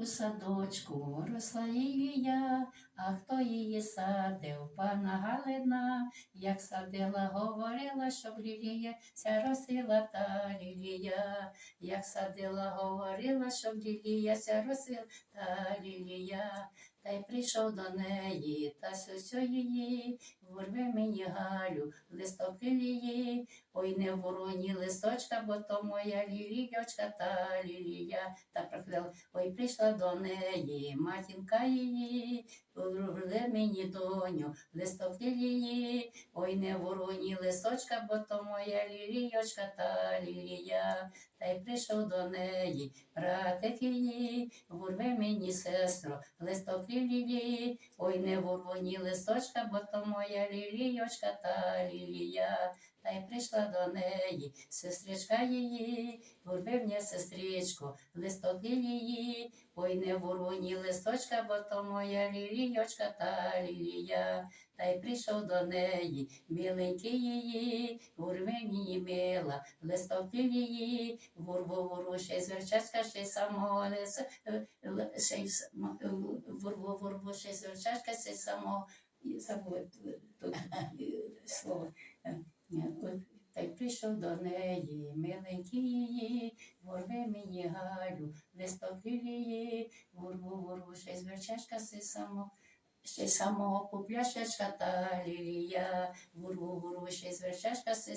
у садочку росла лілія, а хто її садив, пана Галина, як садила, говорила, щоб лілія ся росила та лілія, як садила, говорила, щоб лілія ся росила та лілія. Та й прийшов до неї, та сьо її, ворви мені Галю, листок лілії, ой не вороні листочка, бо то моя лілійочка та лілія. Та прокляла, ой прийшла до неї, матінка її, ворви мені доню, листок лілії, ой не вороні листочка, бо то моя лілійочка та лілія. Та й прийшов до неї, братик її, ворви мені сестро, листок лілії, ой не ворвоні листочка, бо то моя лілійочка та лілія. Та й прийшла до неї, сестричка її, ворви мені сестричко, листок лілії, ой не ворвоні листочка, бо то моя лілійочка та лілія. Та й прийшов до неї, миленький її, мені мила, листок лілії, ворву ворву ще й зверчачка, ще й самого лиса, ще й ще й зверчачка, ще й самого, і тут е, слово. Прийшов до неї, миленький її, ворви мені Галю, листок лілії, ворву ворву ще й зверчачка, ще само, ще й самого попляшечка та лілія, ворву ворву ще й зверчачка, си й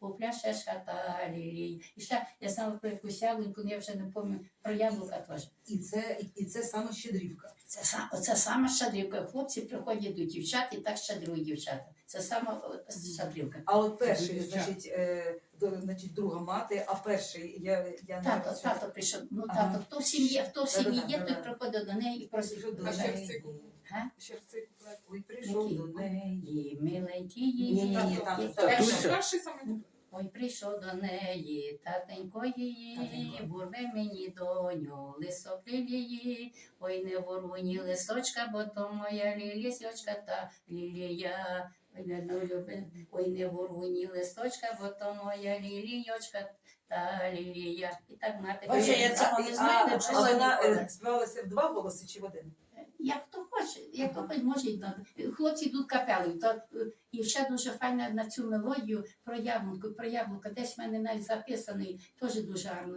сам та лілія. І ще я саме про якусь яблуньку, ну, я вже не пам'ятаю, про яблука теж. І це, і це саме щедрівка. Це, са- це саме щадрівка. Хлопці приходять до дівчат і так щедрують дівчата. Це саме щедрівка. А от перший, значить, е, значить, друга мати, а перший, я, я не Тато, бачу. тато прийшов. Ну, Ага. тато, хто в сім'ї, хто в сім'ї є, той да-да. приходить до неї і просить. Прийшов до А неї. ще в? Щерцик. Ой, прийшов Який? до неї. Її Ні, ні, її. ні, тато, І перший- Перший, саме Ой, прийшов до неї, татенько її, Татенько. бурви мені доню, лисок лілії, ой, не ворву ні листочка, бо то моя лілісочка та лілія. Ой, не, ну, люби, ой, не ворву ні листочка, бо то моя лілійочка та лілія. І так мати. Боже, я цього не знаю, не чула вона е, співалася в два голоси чи в один? Як хто хоче, як хто хоче, може й хлопці йдуть капелою. То, е, і ще дуже файна на цю мелодію про яблунку, про яблуко. Десь в мене навіть записаний, теж дуже гарно.